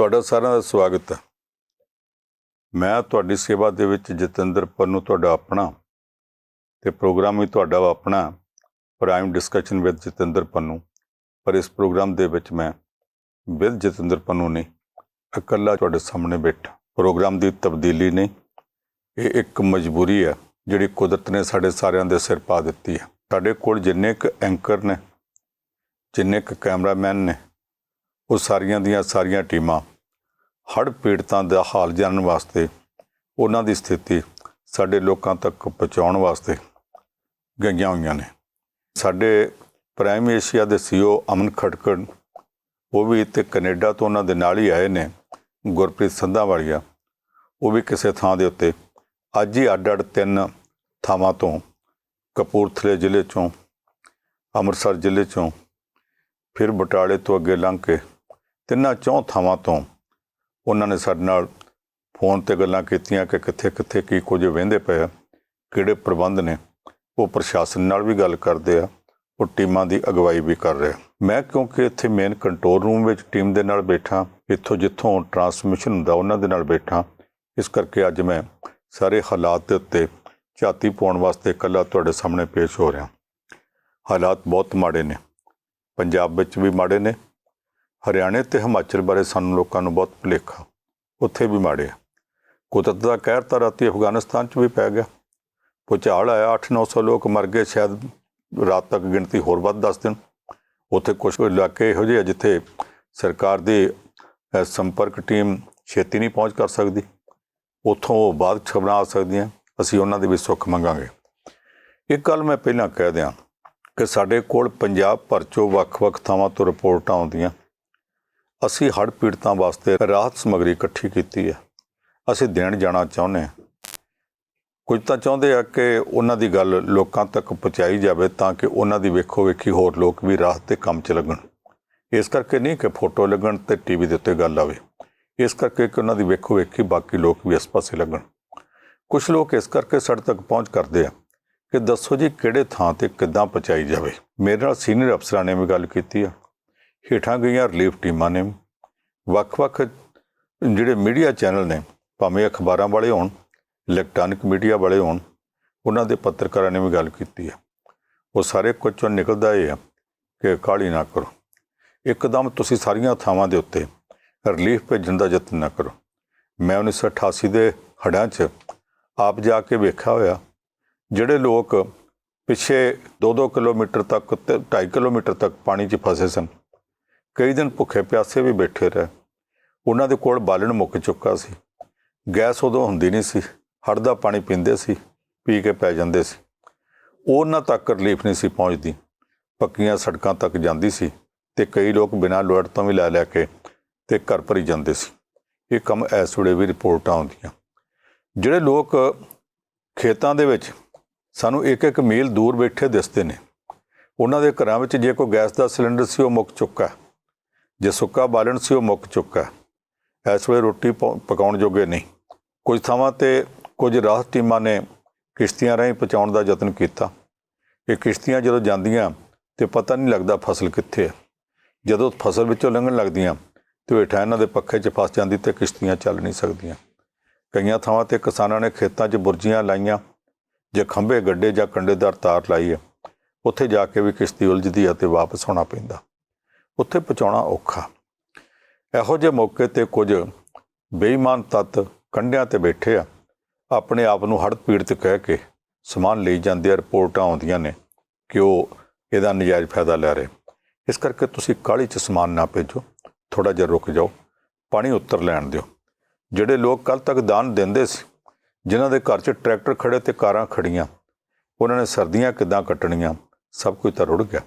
ਤੁਹਾਡਾ ਸਾਰਿਆਂ ਦਾ ਸਵਾਗਤ ਹੈ। ਮੈਂ ਤੁਹਾਡੀ ਸੇਵਾ ਦੇ ਵਿੱਚ ਜਤਿੰਦਰ ਪੰਨੂ ਤੁਹਾਡਾ ਆਪਣਾ ਤੇ ਪ੍ਰੋਗਰਾਮ ਵੀ ਤੁਹਾਡਾ ਆਪਣਾ prime discussion with Jatinder Pannu ਪਰ ਇਸ ਪ੍ਰੋਗਰਾਮ ਦੇ ਵਿੱਚ ਮੈਂ ਵਿਦ ਜਤਿੰਦਰ ਪੰਨੂ ਨਹੀਂ, ਇਕੱਲਾ ਤੁਹਾਡੇ ਸਾਹਮਣੇ ਬੈਠਾ। ਪ੍ਰੋਗਰਾਮ ਦੀ ਤਬਦੀਲੀ ਨਹੀਂ, ਇਹ ਇੱਕ ਮਜਬੂਰੀ ਹੈ ਜਿਹੜੀ ਕੁਦਰਤ ਨੇ ਸਾਡੇ ਸਾਰਿਆਂ ਦੇ ਸਿਰ ਪਾ ਦਿੱਤੀ ਹੈ। ਸਾਡੇ ਕੋਲ ਜਿੰਨੇ ਕੁ ਐਂਕਰ ਨੇ, ਜਿੰਨੇ ਕੁ ਕੈਮਰਾਮੈਨ ਨੇ, ਉਹ ਸਾਰੀਆਂ ਦੀਆਂ ਸਾਰੀਆਂ ਟੀਮਾਂ ਹੜ੍ਹ ਪੀੜਤਾਂ ਦਾ ਹਾਲ ਜਾਣਨ ਵਾਸਤੇ, ਉਹਨਾਂ ਦੀ ਸਥਿਤੀ ਸਾਡੇ ਲੋਕਾਂ ਤੱਕ ਪਹੁੰਚਾਉਣ ਵਾਸਤੇ ਗਈਆਂ ਹੋਈਆਂ ਨੇ। ਸਾਡੇ ਪ੍ਰਾਈਮ ਏਸ਼ੀਆ ਦੇ ਸੀਓ ਅਮਨ ਖਟਕੜ, ਉਹ ਵੀ ਇੱਥੇ ਕੈਨੇਡਾ ਤੋਂ ਉਹਨਾਂ ਦੇ ਨਾਲ ਹੀ ਆਏ ਨੇ, ਗੁਰਪ੍ਰੀਤ ਸੰਧਾ ਵਾਲੀਆ ਉਹ ਵੀ ਕਿਸੇ ਥਾਂ ਦੇ ਉੱਤੇ, ਅੱਜ ਹੀ ਅੱਡ-ਅੱਡ ਤਿੰਨ ਥਾਵਾਂ ਤੋਂ, ਕਪੂਰਥਲੇ ਜ਼ਿਲ੍ਹੇ ਚੋਂ, ਅੰਮ੍ਰਿਤਸਰ ਜ਼ਿਲ੍ਹੇ ਚੋਂ, ਫਿਰ ਬਟਾਲੇ ਤੋਂ ਅੱਗੇ ਲੰਘ ਕੇ ਤਿੰਨਾਂ ਚੌਂ ਥਾਵਾਂ ਤੋਂ ਉਹਨਾਂ ਨੇ ਸਾਡੇ ਨਾਲ ਫੋਨ ਤੇ ਗੱਲਾਂ ਕੀਤੀਆਂ ਕਿ ਕਿੱਥੇ ਕਿੱਥੇ ਕੀ ਕੁਝ ਵਹਿੰਦੇ ਪਏ ਆ, ਕਿਹੜੇ ਪ੍ਰਬੰਧ ਨੇ। ਉਹ ਪ੍ਰਸ਼ਾਸਨ ਨਾਲ ਵੀ ਗੱਲ ਕਰਦੇ ਆ, ਉਹ ਟੀਮਾਂ ਦੀ ਅਗਵਾਈ ਵੀ ਕਰ ਰਿਹਾ ਮੈਂ ਕਿਉਂਕਿ ਇੱਥੇ ਮੇਨ ਕੰਟਰੋਲ ਰੂਮ ਵਿੱਚ ਟੀਮ ਦੇ ਨਾਲ ਬੈਠਾ, ਇੱਥੋਂ ਜਿੱਥੋਂ ਟਰਾਂਸਮਿਸ਼ਨ ਹੁੰਦਾ ਉਹਨਾਂ ਦੇ ਨਾਲ ਬੈਠਾ। ਇਸ ਕਰਕੇ ਅੱਜ ਮੈਂ ਸਾਰੇ ਹਾਲਾਤ ਦੇ ਉੱਤੇ ਝਾਤੀ ਪਾਉਣ ਵਾਸਤੇ ਇਕੱਲਾ ਤੁਹਾਡੇ ਸਾਹਮਣੇ ਪੇਸ਼ ਹੋ ਰਿਹਾ। ਹਾਲਾਤ ਬਹੁਤ ਮਾੜੇ ਨੇ। ਪੰਜਾਬ ਵਿੱਚ ਵੀ ਮਾੜੇ ਨੇ ਹਰਿਆਣੇ ਤੇ ਹਿਮਾਚਲ ਬਾਰੇ ਸਾਨੂੰ ਲੋਕਾਂ ਨੂੰ ਬਹੁਤ ਭੁਲੇਖਾ। ਉੱਥੇ ਵੀ ਮਾੜੇ ਆ। ਕੁਦਰਤ ਦਾ ਕਹਿਰ ਤਾਂ ਰਾਤੀ ਅਫਗਾਨਿਸਤਾਨ 'ਚ ਵੀ ਪੈ ਗਿਆ। ਭੁਚਾਲ ਆਇਆ 8-900 ਲੋਕ ਮਰ ਗਏ, ਸ਼ਾਇਦ ਰਾਤ ਤੱਕ ਗਿਣਤੀ ਹੋਰ ਵੱਧ ਦੱਸ ਦੇਣ। ਉੱਥੇ ਕੁਝ ਇਲਾਕੇ ਇਹੋ ਜਿਹੇ ਆ ਜਿੱਥੇ ਸਰਕਾਰ ਦੀ ਸੰਪਰਕ ਟੀਮ ਛੇਤੀ ਨਹੀਂ ਪਹੁੰਚ ਕਰ ਸਕਦੀ। ਉੱਥੋਂ ਉਹ ਬਾਅਦ ਖਬਰਾਂ ਆ ਸਕਦੀਆਂ। ਅਸੀਂ ਉਹਨਾਂ ਦੇ ਵੀ ਸੁੱਖ ਮੰਗਾਂਗੇ। ਇੱਕ ਗੱਲ ਮੈਂ ਪਹਿਲਾਂ ਕਹਿ ਦਿਆਂ ਕਿ ਸਾਡੇ ਕੋਲ ਪੰਜਾਬ ਭਰ ਚੋਂ ਵੱਖ-ਵੱਖ ਥਾਵਾਂ ਤੋਂ ਰਿਪੋਰਟਾਂ ਆਉਂਦੀਆਂ। ਅਸੀਂ ਹੜ੍ਹ ਪੀੜਤਾਂ ਵਾਸਤੇ ਰਾਹਤ ਸਮੱਗਰੀ ਇਕੱਠੀ ਕੀਤੀ ਹੈ। ਅਸੀਂ ਦੇਣ ਜਾਣਾ ਚਾਹੁੰਦੇ ਹਾਂ। ਕੁਝ ਤਾਂ ਚਾਹੁੰਦੇ ਆ ਕਿ ਉਹਨਾਂ ਦੀ ਗੱਲ ਲੋਕਾਂ ਤੱਕ ਪਹੁੰਚਾਈ ਜਾਵੇ ਤਾਂ ਕਿ ਉਹਨਾਂ ਦੀ ਵੇਖੋ ਵੇਖੀ ਹੋਰ ਲੋਕ ਵੀ ਰਾਹਤ ਦੇ ਕੰਮ 'ਚ ਲੱਗਣ। ਇਸ ਕਰਕੇ ਨਹੀਂ ਕਿ ਫੋਟੋ ਲੱਗਣ ਤੇ ਟੀਵੀ ਦੇ ਉੱਤੇ ਗੱਲ ਆਵੇ। ਇਸ ਕਰਕੇ ਕਿ ਉਹਨਾਂ ਦੀ ਵੇਖੋ ਵੇਖੀ ਬਾਕੀ ਲੋਕ ਵੀ ਇਸ ਪਾਸੇ ਲੱਗਣ। ਕੁਝ ਲੋਕ ਇਸ ਕਰਕੇ ਸਾਡੇ ਤੱਕ ਪਹੁੰਚ ਕਰਦੇ ਆ ਕਿ ਦੱਸੋ ਜੀ ਕਿਹੜੇ ਥਾਂ ਤੇ ਕਿੱਦਾਂ ਪਹੁੰਚਾਈ ਜਾਵੇ। ਮੇਰੇ ਨਾਲ ਸੀਨੀਅਰ ਅਫਸਰਾਂ ਨੇ ਵੀ ਗੱਲ ਕੀਤੀ ਆ। ਹੇਠਾਂ ਗਈਆਂ ਰਿਲੀਫ ਟੀਮਾਂ ਨੇ। ਵੱਖ-ਵੱਖ ਜਿਹੜੇ ਮੀਡੀਆ ਚੈਨਲ ਨੇ, ਭਾਵੇਂ ਅਖਬਾਰਾਂ ਵਾਲੇ ਹੋਣ ਇਲੈਕਟ੍ਰੋਨਿਕ ਮੀਡੀਆ ਵਾਲੇ ਹੋਣ, ਉਹਨਾਂ ਦੇ ਪੱਤਰਕਾਰਾਂ ਨੇ ਵੀ ਗੱਲ ਕੀਤੀ ਹੈ। ਉਹ ਸਾਰੇ ਕੁਝ ਚੋਂ ਨਿਕਲਦਾ ਇਹ ਆ ਕਿ ਕਾਹਲੀ ਨਾ ਕਰੋ। ਇੱਕਦਮ ਤੁਸੀਂ ਸਾਰੀਆਂ ਥਾਵਾਂ ਦੇ ਉੱਤੇ ਰਿਲੀਫ ਭੇਜਣ ਦਾ ਯਤਨ ਨਾ ਕਰੋ। ਮੈਂ 1988 ਦੇ ਹੜ੍ਹਾਂ 'ਚ ਆਪ ਜਾ ਕੇ ਵੇਖਿਆ ਹੋਇਆ, ਜਿਹੜੇ ਲੋਕ ਪਿੱਛੇ 2-2 ਕਿਲੋਮੀਟਰ ਤੱਕ ਤੇ 2.5 ਕਿਲੋਮੀਟਰ ਤੱਕ ਪਾਣੀ 'ਚ ਫਸੇ ਸਨ। ਕਈ ਦਿਨ ਭੁੱਖੇ ਪਿਆਸੇ ਵੀ ਬੈਠੇ ਰਹੇ। ਉਹਨਾਂ ਦੇ ਕੋਲ ਬਾਲਣ ਮੁੱਕ ਚੁੱਕਾ ਸੀ। ਗੈਸ ਉਦੋਂ ਹੁੰਦੀ ਨਹੀਂ ਸੀ। ਹੜ੍ਹ ਦਾ ਪਾਣੀ ਪੀਂਦੇ ਸੀ, ਪੀ ਕੇ ਪੈ ਜਾਂਦੇ ਸੀ। ਉਹਨਾਂ ਤੱਕ ਰਿਲੀਫ ਨਹੀਂ ਸੀ ਪਹੁੰਚਦੀ। ਪੱਕੀਆਂ ਸੜਕਾਂ ਤੱਕ ਜਾਂਦੀ ਸੀ ਤੇ ਕਈ ਲੋਕ ਬਿਨਾਂ ਲੋੜ ਤੋਂ ਵੀ ਲੈ ਲੈ ਕੇ ਤੇ ਘਰ ਭਰੀ ਜਾਂਦੇ ਸੀ। ਇਹ ਕੰਮ ਐਸ ਵੇਲੇ ਵੀ ਰਿਪੋਰਟਾਂ ਆਉਂਦੀਆਂ। ਜਿਹੜੇ ਲੋਕ ਖੇਤਾਂ ਦੇ ਵਿੱਚ ਸਾਨੂੰ ਇੱਕ ਇੱਕ ਮੀਲ ਦੂਰ ਬੈਠੇ ਦਿਸਦੇ ਨੇ, ਉਹਨਾਂ ਦੇ ਘਰਾਂ ਵਿੱਚ ਜੇ ਕੋਈ ਗੈਸ ਦਾ ਸਿਲੰਡਰ ਸੀ, ਉਹ ਮੁੱਕ ਚੁੱਕਾ ਜੇ ਸੁੱਕਾ ਬਾਲਣ ਸੀ ਉਹ ਮੁੱਕ ਚੁੱਕਾ। ਇਸ ਵੇਲੇ ਰੋਟੀ ਪਾ- ਪਕਾਉਣ ਜੋਗੇ ਨਹੀਂ। ਕੁਝ ਥਾਵਾਂ ਤੇ ਕੁਝ ਰਾਹਤ ਟੀਮਾਂ ਨੇ ਕਿਸ਼ਤੀਆਂ ਰਾਹੀਂ ਪਹੁੰਚਾਉਣ ਦਾ ਯਤਨ ਕੀਤਾ। ਇਹ ਕਿਸ਼ਤੀਆਂ ਜਦੋਂ ਜਾਂਦੀਆਂ ਤੇ ਪਤਾ ਨਹੀਂ ਲੱਗਦਾ ਫਸਲ ਕਿੱਥੇ ਹੈ। ਜਦੋਂ ਫਸਲ ਵਿੱਚੋਂ ਲੰਘਣ ਲੱਗਦੀਆਂ ਤੇ ਹੇਠਾਂ ਇਹਨਾਂ ਦੇ ਪੱਖੇ 'ਚ ਫਸ ਜਾਂਦੀ ਤੇ ਕਿਸ਼ਤੀਆਂ ਚੱਲ ਨਹੀਂ ਸਕਦੀਆਂ। ਕਈਆਂ ਥਾਵਾਂ ਤੇ ਕਿਸਾਨਾਂ ਨੇ ਖੇਤਾਂ 'ਚ ਬੁਰਜੀਆਂ ਲਾਈਆਂ ਜੇ ਖੰਭੇ, ਗੱਡੇ ਜਾਂ ਕੰਡੇਦਾਰ ਤਾਰ ਲਾਈ ਹੈ। ਉੱਥੇ ਜਾ ਕੇ ਵੀ ਕਿਸ਼ਤੀ ਉਲਝਦੀ ਹੈ ਤੇ ਵਾਪਸ ਆਉਣਾ ਪੈਂਦਾ। ਉੱਥੇ ਪਹੁੰਚਾਉਣਾ ਔਖਾ। ਇਹੋ ਜਿਹੇ ਮੌਕੇ ਤੇ ਕੁਝ ਬੇਈਮਾਨ ਤੱਤ ਕੰਡਿਆਂ ਤੇ ਬੈਠੇ ਆ। ਆਪਣੇ ਆਪ ਨੂੰ ਹੜ੍ਹ ਪੀੜਤ ਕਹਿ ਕੇ ਸਮਾਨ ਲਈ ਜਾਂਦੇ ਆ ਰਿਪੋਰਟਾਂ ਆਉਂਦੀਆਂ ਨੇ ਕਿ ਉਹ ਇਹਦਾ ਨਜਾਇਜ਼ ਫਾਇਦਾ ਲੈ ਰਹੇ। ਇਸ ਕਰਕੇ ਤੁਸੀਂ ਕਾਹਲੀ ਚ ਸਮਾਨ ਨਾ ਭੇਜੋ। ਥੋੜਾ ਜਿਹਾ ਰੁਕ ਜਾਓ। ਪਾਣੀ ਉੱਤਰ ਲੈਣ ਦਿਓ। ਜਿਹੜੇ ਲੋਕ ਕੱਲ ਤੱਕ ਦਾਨ ਦਿੰਦੇ ਸੀ, ਜਿਨ੍ਹਾਂ ਦੇ ਘਰ 'ਚ ਟਰੈਕਟਰ ਖੜੇ ਤੇ ਕਾਰਾਂ ਖੜੀਆਂ ਉਹਨਾਂ ਨੇ ਸਰਦੀਆਂ ਕਿੱਦਾਂ ਕੱਟਣੀਆਂ, ਸਭ ਕੁਝ ਤਾਂ ਰੁੜ ਗਿਆ।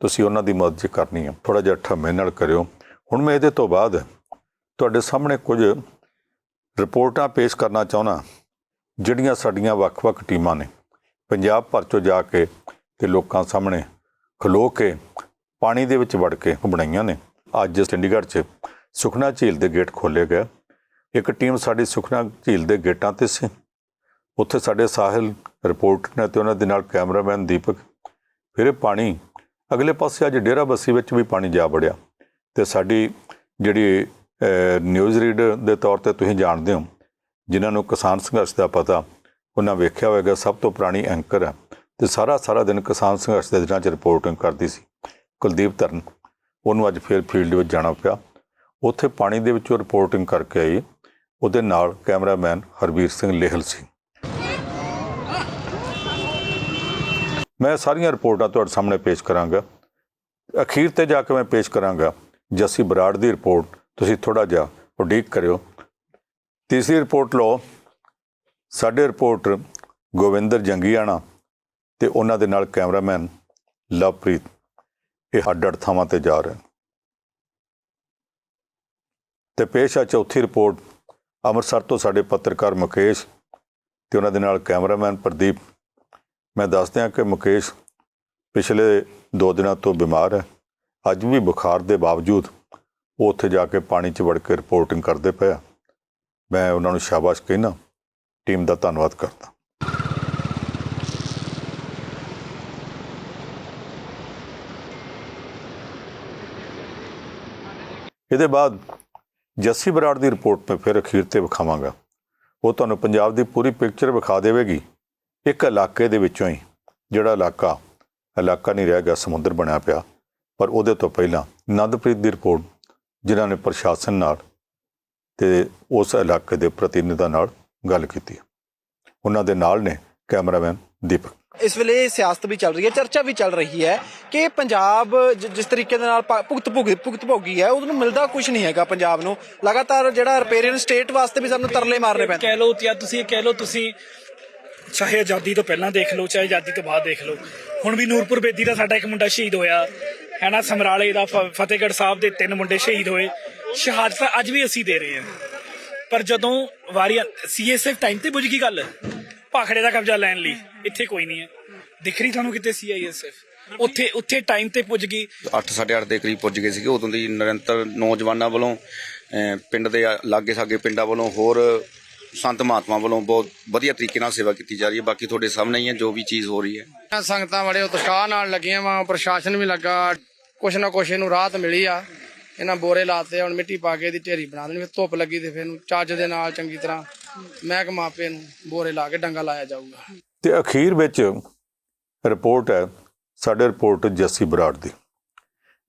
ਤੁਸੀਂ ਉਹਨਾਂ ਦੀ ਮਦਦ ਜੇ ਕਰਨੀ ਹੈ ਥੋੜਾ ਜਿਹਾ ਠੱਮੇ ਨਾਲ ਕਰਿਓ। ਹੁਣ ਮੈਂ ਇਹਦੇ ਤੋਂ ਬਾਅਦ ਤੁਹਾਡੇ ਸਾਹਮਣੇ ਕੁਝ ਰਿਪੋਰਟਾਂ ਪੇਸ਼ ਕਰਨਾ ਚਾਹੁੰਦਾ ਜਿਹੜੀਆਂ ਸਾਡੀਆਂ ਵੱਖ-ਵੱਖ ਟੀਮਾਂ ਨੇ। ਪੰਜਾਬ ਭਰ ਚੋਂ ਜਾ ਕੇ ਤੇ ਲੋਕਾਂ ਸਾਹਮਣੇ ਖਲੋ ਕੇ, ਪਾਣੀ ਦੇ ਵਿੱਚ ਵੜ ਕੇ ਬਣਾਈਆਂ ਨੇ। ਅੱਜ ਚੰਡੀਗੜ੍ਹ 'ਚ ਸੁਖਨਾ ਝੀਲ ਦੇ ਗੇਟ ਖੋਲ੍ਹੇ ਗਏ। ਇੱਕ ਟੀਮ ਸਾਡੀ ਸੁਖਨਾ ਝੀਲ ਦੇ ਗੇਟਾਂ ਤੇ ਸੀ। ਉੱਥੇ ਸਾਡੇ ਸਾਹਿਲ ਰਿਪੋਰਟਰ ਨੇ ਤੇ ਉਹਨਾਂ ਦੇ ਨਾਲ ਕੈਮਰਾਮੈਨ ਦੀਪਕ, ਫਿਰ ਇਹ ਪਾਣੀ ਅਗਲੇ ਪਾਸੇ ਅੱਜ ਡੇਰਾ ਬੱਸੀ ਵਿੱਚ ਵੀ ਪਾਣੀ ਜਾ ਵੜਿਆ ਤੇ ਸਾਡੀ ਜਿਹੜੀ ਨਿਊਜ਼ ਰੀਡਰ ਦੇ ਤੌਰ ਤੇ ਤੁਸੀਂ ਜਾਣਦੇ ਹੋ, ਜਿਨ੍ਹਾਂ ਨੂੰ ਕਿਸਾਨ ਸੰਘਰਸ਼ ਦਾ ਪਤਾ, ਉਹਨਾਂ ਵੇਖਿਆ ਹੋਵੇਗਾ ਸਭ ਤੋਂ ਪੁਰਾਣੀ ਐਂਕਰ ਹੈ ਤੇ ਸਾਰਾ ਸਾਰਾ ਦਿਨ ਕਿਸਾਨ ਸੰਘਰਸ਼ ਦੇ ਦਿਨਾਂ 'ਚ ਰਿਪੋਰਟਿੰਗ ਕਰਦੀ ਸੀ। ਕੁਲਦੀਪ ਧਰਨ, ਉਹਨੂੰ ਅੱਜ ਫੇਰ ਫੀਲਡ ਵਿੱਚ ਜਾਣਾ ਪਿਆ। ਉੱਥੇ ਪਾਣੀ ਦੇ ਵਿੱਚੋਂ ਰਿਪੋਰਟਿੰਗ ਕਰਕੇ ਆਈ। ਉਹਦੇ ਨਾਲ ਕੈਮਰਾਮੈਨ ਹਰਵੀਰ ਸਿੰਘ ਲੇਹਲ ਸੀ। ਮੈਂ ਸਾਰੀਆਂ ਰਿਪੋਰਟਾਂ ਤੁਹਾਡੇ ਸਾਹਮਣੇ ਪੇਸ਼ ਕਰਾਂਗਾ। ਅਖੀਰ ਤੇ ਜਾ ਕੇ ਮੈਂ ਪੇਸ਼ ਕਰਾਂਗਾ ਜੱਸੀ ਬਰਾੜ ਦੀ ਰਿਪੋਰਟ। ਤੁਸੀਂ ਥੋੜਾ ਜਿਹਾ ਉਡੀਕ ਕਰਿਓ। ਤੀਸਰੀ ਰਿਪੋਰਟ ਲਓ। ਸਾਡੇ ਰਿਪੋਰਟਰ ਗੋਵਿੰਦਰ ਜੰਗੀਆਣਾ ਤੇ ਉਹਨਾਂ ਦੇ ਨਾਲ ਕੈਮਰਾਮੈਨ ਲਵਪ੍ਰੀਤ। ਇਹ ਅੱਡ ਅੱਡ ਥਾਵਾਂ ਤੇ ਜਾ ਰਹੇ ਨੇ। ਤੇ ਪੇਸ਼ ਆ ਚੌਥੀ ਰਿਪੋਰਟ। ਅੰਮ੍ਰਿਤਸਰ ਤੋਂ ਸਾਡੇ ਪੱਤਰਕਾਰ ਮੁਕੇਸ਼ ਤੇ ਉਹਨਾਂ ਦੇ ਨਾਲ ਕੈਮਰਾਮੈਨ ਪ੍ਰਦੀਪ ਮੈਂ ਦੱਸਦਿਆਂ ਕਿ ਮੁਕੇਸ਼ ਪਿਛਲੇ 2 ਦਿਨਾਂ ਤੋਂ ਬਿਮਾਰ ਹੈ। ਅੱਜ ਵੀ ਬੁਖਾਰ ਦੇ ਬਾਵਜੂਦ ਉਹ ਉੱਥੇ ਜਾ ਕੇ ਪਾਣੀ 'ਚ ਵੜ ਕੇ ਰਿਪੋਰਟਿੰਗ ਕਰਦੇ ਪਏ ਮੈਂ ਉਹਨਾਂ ਨੂੰ ਸ਼ਾਬਾਸ਼ ਕਹਿਣਾ ਟੀਮ ਦਾ ਧੰਨਵਾਦ ਕਰਦਾ। ਇਹਦੇ ਬਾਅਦ ਜੱਸੀ ਬਰਾੜ ਦੀ ਰਿਪੋਰਟ ਮੈਂ ਫਿਰ ਅਖੀਰ ਤੇ ਵਿਖਾਵਾਂਗਾ। ਉਹ ਤੁਹਾਨੂੰ ਪੰਜਾਬ ਦੀ ਪੂਰੀ ਪਿਕਚਰ ਵਿਖਾ ਦੇਵੇਗੀ। ਇੱਕ ਇਲਾਕੇ ਦੇ ਵਿੱਚੋਂ ਹੀ ਜਿਹੜਾ ਇਲਾਕਾ ਇਲਾਕਾ ਨਹੀਂ ਰਹਿ ਗਿਆ ਸਮੁੰਦਰ ਬਣਿਆ ਪਿਆ ਪਰ ਉਹਦੇ ਤੋਂ ਪਹਿਲਾਂ ਨੰਦਪ੍ਰੀਤ ਦੀ ਰਿਪੋਰਟ ਜਿਨ੍ਹਾਂ ਨੇ ਪ੍ਰਸ਼ਾਸਨ ਨਾਲ ਤੇ ਉਸ ਇਲਾਕੇ ਦੇ ਪ੍ਰਤੀਨਿਧਾਂ ਨਾਲ ਗੱਲ ਕੀਤੀ। ਉਹਨਾਂ ਦੇ ਨਾਲ ਨੇ ਕੈਮਰਾਮੈਨ ਦੀਪਕ। ਇਸ ਵੇਲੇ ਸਿਆਸਤ ਵੀ ਚੱਲ ਰਹੀ ਹੈ ਚਰਚਾ ਵੀ ਚੱਲ ਰਹੀ ਹੈ ਕਿ ਪੰਜਾਬ ਜਿਸ ਤਰੀਕੇ ਦੇ ਨਾਲ ਭੁਗਤ ਭੁਗ ਭੁਗਤ ਭੋਗੀ ਹੈ ਉਹਨੂੰ ਮਿਲਦਾ ਕੁਝ ਨਹੀਂ ਹੈਗਾ ਪੰਜਾਬ ਨੂੰ। ਲਗਾਤਾਰ ਜਿਹੜਾ ਰਿਪੇਰੀਅਨ ਸਟੇਟ ਵਾਸਤੇ ਵੀ ਸਾਨੂੰ ਤਰਲੇ ਮਾਰਨੇ ਪੈਂਦੇ। ਕਹਿ ਲਓ ਜਾਂ ਤੁਸੀਂ ਇਹ ਕਹਿ ਲਓ ਤੁਸੀਂ ਚਾਹੇ ਆਜ਼ਾਦੀ ਤੋਂ ਪਹਿਲਾਂ ਦੇਖ ਲਓ, ਚਾਹੇ ਆਜ਼ਾਦੀ ਤੋਂ ਬਾਅਦ ਦੇਖ ਲਓ। ਹੁਣ ਵੀ ਨੂਰਪੁਰ ਬੇਦੀ ਦਾ ਸਾਡਾ ਇੱਕ ਮੁੰਡਾ ਸ਼ਹੀਦ ਹੋਇਆ। ਹੈ ਨਾ ਸਮਰਾਲੇ ਦਾ ਫਤਿਹਗੜ੍ਹ ਸਾਹਿਬ ਦੇ ਤਿੰਨ ਮੁੰਡੇ ਸ਼ਹੀਦ ਹੋਏ। ਸ਼ਹਾਦਤਾਂ ਅੱਜ ਵੀ ਅਸੀਂ ਦੇ ਰਹੇ ਹਾਂ। ਪਰ ਜਦੋਂ ਵਾਰੀ ਸੀਐਸਐਫ ਟਾਈਮ ਤੇ ਪੁੱਜ ਗਈ ਗੱਲ? ਭਾਖੜੇ ਦਾ ਕਬਜ਼ਾ ਲੈਣ ਲਈ। ਇੱਥੇ ਕੋਈ ਨਹੀਂ ਹੈ। ਦਿਖ ਰਹੀ ਤੁਹਾਨੂੰ ਕਿਤੇ ਸੀਆਈਐਸਐਫ ਉੱਥੇ ਉੱਥੇ ਟਾਈਮ ਤੇ ਪੁੱਜ ਗਈ। 8:30 ਦੇ ਕਰੀਬ ਪੁੱਜ ਗਏ ਸੀਗੇ। ਉਦੋਂ ਦੀ ਨਿਰੰਤਰ ਨੌਜਵਾਨਾਂ ਵੱਲੋਂ ਪਿੰਡ ਦੇ ਲਾਗੇ ਸਾਗੇ ਪਿੰਡਾਂ ਵੱਲੋਂ ਹੋਰ ਸੰਤ ਮਹਾਤਮਾ ਵੱਲੋਂ ਬਹੁਤ ਵਧੀਆ ਤਰੀਕੇ ਨਾਲ ਸੇਵਾ ਕੀਤੀ ਜਾ ਰਹੀ ਹੈ। ਬਾਕੀ ਤੁਹਾਡੇ ਸਾਹਮਣੇ ਹੀ ਹੈ ਜੋ ਵੀ ਚੀਜ਼ ਹੋ ਰਹੀ ਹੈ। ਸੰਗਤਾਂ ਬੜੇ ਉਤਸ਼ਾਹ ਨਾਲ ਲੱਗੀਆਂ ਵਾ ਪ੍ਰਸ਼ਾਸਨ ਵੀ ਲੱਗਾ। ਕੁਛ ਨਾ ਕੁਛ ਇਹਨੂੰ ਰਾਹਤ ਮਿਲੀ ਆ। ਇਹਨਾਂ ਬੋਰੇ ਲਾਤੇ ਹੁਣ ਮਿੱਟੀ ਪਾ ਕੇ ਇਹਦੀ ਢੇਰੀ ਬਣਾ ਦੇਣੀ ਫਿਰ ਧੁੱਪ ਲੱਗੀ ਤੇ ਫਿਰ ਇਹਨੂੰ ਚੱਜ ਦੇ ਨਾਲ ਚੰਗੀ ਤਰ੍ਹਾਂ ਮਹਿਕ ਮਾਪੇ ਨੂੰ ਬੋਰੇ ਲਾ ਕੇ ਡੰਗਾ ਲਾਇਆ ਜਾਊਗਾ। ਤੇ ਅਖੀਰ ਵਿੱਚ ਰਿਪੋਰਟ ਹੈ ਸਾਡੇ ਰਿਪੋਰਟ ਜੱਸੀ ਬਰਾੜ ਦੀ।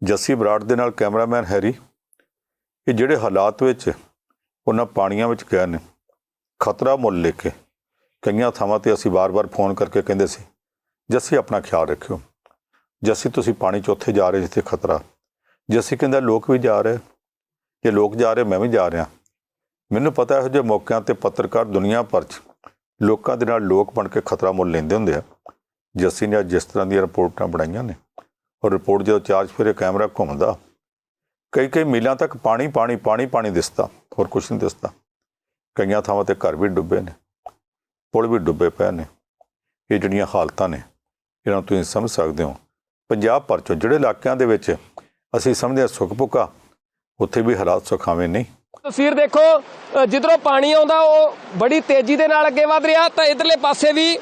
ਜੱਸੀ ਬਰਾੜ ਦੇ ਨਾਲ ਕੈਮਰਾਮੈਨ ਹੈਰੀ ਇਹ ਜਿਹੜੇ ਹਾਲਾਤ ਵਿੱਚ ਉਹਨਾਂ ਪਾਣੀਆਂ ਵਿੱਚ ਗਏ ਨੇ ਖਤਰਾ ਮੁੱਲ ਲੈ ਕੇ ਕਈਆਂ ਥਾਵਾਂ ਤੇ ਅਸੀਂ ਵਾਰ-ਵਾਰ ਫੋਨ ਕਰਕੇ ਕਹਿੰਦੇ ਸੀ ਜੱਸੀ ਆਪਣਾ ਖਿਆਲ ਰੱਖਿਓ। ਜੱਸੀ ਤੁਸੀਂ ਪਾਣੀ 'ਚ ਉੱਥੇ ਜਾ ਰਹੇ ਜਿੱਥੇ ਖਤਰਾ। ਜੱਸੀ ਕਹਿੰਦਾ, ਲੋਕ ਵੀ ਜਾ ਰਹੇ। ਜੇ ਲੋਕ ਜਾ ਰਹੇ, ਮੈਂ ਵੀ ਜਾ ਰਿਹਾ। ਮੈਨੂੰ ਪਤਾ ਇਹੋ ਜਿਹੇ ਮੌਕਿਆਂ ਤੇ ਪੱਤਰਕਾਰ ਦੁਨੀਆ ਭਰ 'ਚ ਲੋਕਾਂ ਦੇ ਨਾਲ ਲੋਕ ਬਣ ਕੇ ਖਤਰਾ ਮੁੱਲ ਲੈਂਦੇ ਹੁੰਦੇ ਆ। ਜੱਸੀ ਨੇ ਅੱਜ ਜਿਸ ਤਰ੍ਹਾਂ ਦੀਆਂ ਰਿਪੋਰਟਾਂ ਬਣਾਈਆਂ ਨੇ। ਔਰ ਰਿਪੋਰਟ ਜਦੋਂ ਚਾਰਜ ਫਿਰੇ ਕੈਮਰਾ ਘੁੰਮਦਾ। ਕਈ ਕਈ ਮੀਲਾਂ ਤੱਕ ਪਾਣੀ ਪਾਣੀ ਪਾਣੀ ਪਾਣੀ ਦਿਸਦਾ। ਹੋਰ ਕੁਝ ਨਹੀਂ ਦਿਸਦਾ। ਕਈਆਂ ਥਾਵਾਂ ਤੇ ਘਰ ਵੀ ਡੁੱਬੇ ਨੇ, ਪੁਲ ਵੀ ਡੁੱਬੇ ਪਏ ਨੇ। ਇਹ ਜਿਹੜੀਆਂ ਹਾਲਤਾਂ ਨੇ, ਇਹਨਾਂ ਨੂੰ ਤੁਸੀਂ ਸਮਝ ਸਕਦੇ ਹੋ। ਪੰਜਾਬ ਭਰ ਚੋਂ ਜਿਹੜੇ ਇਲਾਕਿਆਂ ਦੇ ਵਿੱਚ ਅਸੀਂ ਸਮਝਦੇ ਹਾਂ ਸੁੱਖ ਪੁਕਾ ਉੱਥੇ ਵੀ ਹਾਲਾਤ ਸੁਖਾਵੇਂ ਨਹੀਂ। ਤਸਵੀਰ ਦੇਖੋ ਜਿੱਧਰੋਂ ਪਾਣੀ ਆਉਂਦਾ, ਉਹ ਬੜੀ ਤੇਜ਼ੀ ਦੇ ਨਾਲ ਅੱਗੇ ਵਧ ਰਿਹਾ, ਤਾਂ ਇਧਰਲੇ ਪਾਸੇ ਵੀ